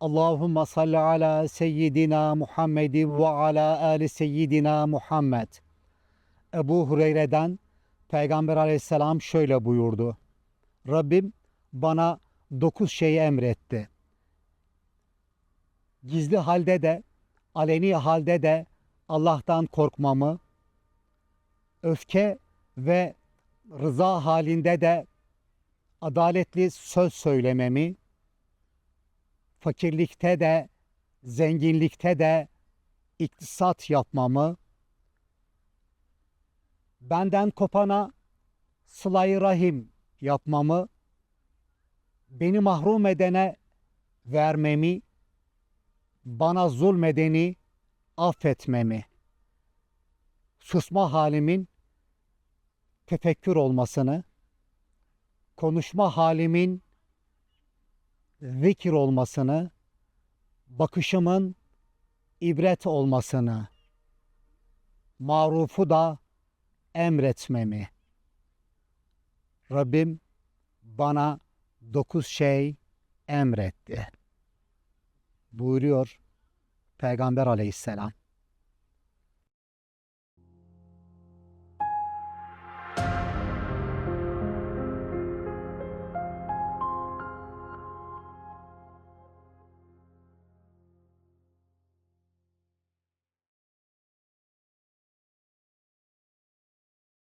Allahümme salli ala seyyidina Muhammedin ve ala ali seyyidina Muhammed. Ebu Hureyre'den Peygamber aleyhisselam şöyle buyurdu. Rabbim bana dokuz şeyi emretti. Gizli halde de, aleni halde de Allah'tan korkmamı, öfke ve rıza halinde de adaletli söz söylememi, fakirlikte de, zenginlikte de iktisat yapmamı, benden kopana sılayı rahim yapmamı, beni mahrum edene vermemi, bana zulmedeni affetmemi, susma halimin tefekkür olmasını, konuşma halimin zikir olmasını, bakışımın ibret olmasını, marufu da emretmemi. Rabbim bana dokuz şey emretti. Buyuruyor Peygamber aleyhisselam.